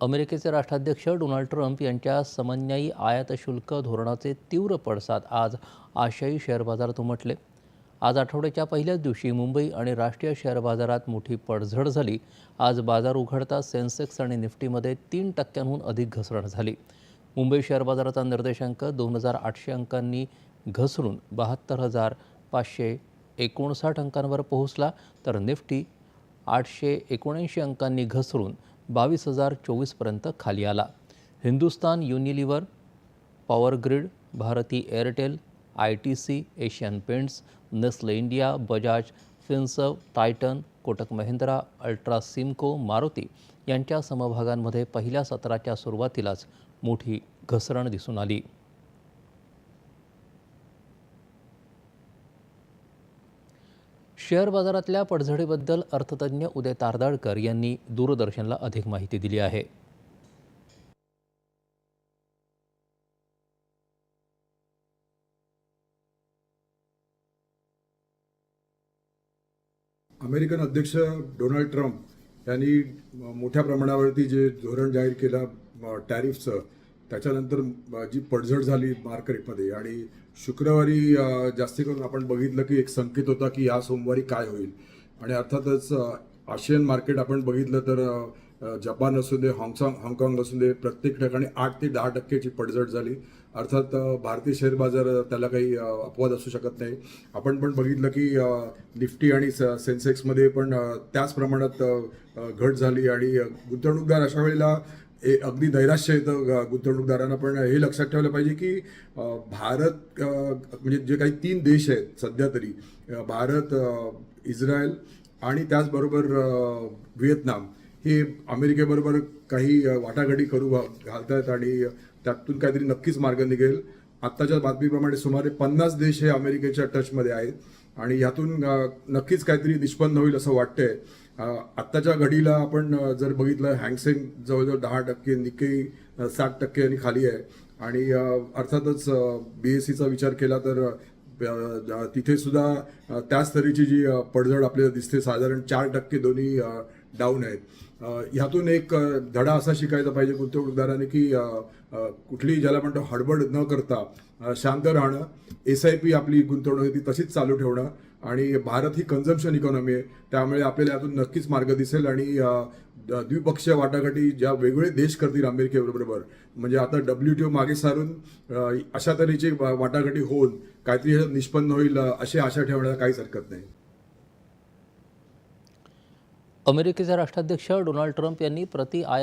अमेरिकेचे राष्ट्राध्यक्ष Donald Trump यांच्या समन्यायी आयात शुल्क धोरणाचे तीव्र पडसाद आज आशियाई शेअर बाजारात उमटले. आज आठवड्याच्या पहिल्याच दिवशी मुंबई आणि राष्ट्रीय शेअर बाजारात मोठी पडझड झाली. आज बाजार उघडता सेन्सेक्स आणि निफ्टीमध्ये तीन टक्क्यांहून अधिक घसरण झाली. मुंबई शेअर बाजाराचा निर्देशांक दोन हजार आठशे अंकांनी घसरून बहात्तर हजार पाचशे एकोणसाठ अंकांवर पोहोचला तर निफ्टी आठशे एकोणऐंशी अंकांनी घसरून बावीस हजार चोवीसपर्यंत खाली आला. Hindustan Unilever Power Grid Bharti Airtel I T C Asian Paints Nestle India Bajaj Finserv Titan Kotak Mahindra Ultra Simco Maruti यांच्या समभागांमध्ये पहिल्या सत्राच्या सुरुवातीलाच मोठी घसरण दिसून आली. शेअर बाजारातल्या पडझडीबद्दल अर्थतज्ज्ञ उदय तारदाळकर यांनी दूरदर्शनला अधिक माहिती दिली आहे. अमेरिकन अध्यक्ष डोनाल्ड ट्रम्प यांनी मोठ्या प्रमाणावरती जे धोरण जाहीर केलं टॅरिफचं त्याच्यानंतर जी पडझड झाली मार्केटमध्ये आणि शुक्रवारी जास्ती करून आपण बघितलं की एक संकेत होता की या सोमवारी काय होईल. आणि अर्थातच आशियन मार्केट आपण बघितलं तर जपान असू दे हाँगकाँग हाँगकाँग असू दे प्रत्येक ठिकाणी आठ ते दहा टक्क्याची पडझड झाली. अर्थात भारतीय शेअर बाजार त्याला काही अपवाद असू शकत नाही. आपण पण बघितलं की निफ्टी आणि स- सेन्सेक्समध्ये पण त्याच प्रमाणात घट झाली आणि गुंतवणूकदार अशा वेळेला ए अगदी नैराश्य येतं गुंतवणूकदारांना पण हे लक्षात ठेवलं पाहिजे की भारत म्हणजे जे काही तीन देश आहेत सध्या तरी भारत इस्रायल आणि त्याचबरोबर व्हिएतनाम हे अमेरिकेबरोबर काही वाटाघाटी करू घा- घालतायत आणि त्यातून काहीतरी नक्कीच मार्ग निघेल. आत्ताच्या बातमीप्रमाणे सुमारे पन्नास देश हे अमेरिकेच्या टचमध्ये आहेत. आणि यातून नक्कीच काहीतरी निष्पन्न होईल असं वाटतंय. आत्ताच्या घडीला आपण जर बघितलं हँगसेंग जवळजवळ दहा टक्के निकेई साठ टक्के आणि खाली आहे. आणि अर्थातच बी एस सीचा विचार केला तर तिथे सुद्धा त्याच तऱ्हेची जी पडझड आपल्याला दिसते साधारण चार टक्के दोन्ही डाऊन आहेत. ह्यातून एक धडा असा शिकायचा पाहिजे गुंतवणूकदारांनी की कुठली ज्याला म्हणतो हडबड न करता शांत राहणं एस आय पी आपली गुंतवणूक आहे ती तशीच चालू ठेवणं आणि भारत ही कन्झम्पशन इकॉनॉमी आहे. त्यामुळे आपल्याला यातून नक्कीच मार्ग दिसेल आणि द्विपक्षीय वाटाघाटी ज्या वेगवेगळे देश करतील अमेरिकेबरोबर म्हणजे आता डब्ल्यू टी ओ मागे सारून अशा तऱ्हेची वाटाघाटी होऊन काहीतरी निष्पन्न होईल अशी आशा ठेवण्याला काहीच हरकत नाही. अमेरिकेचे राष्ट्राध्यक्ष डोनाल्ड ट्रम्प यांनी प्रति आय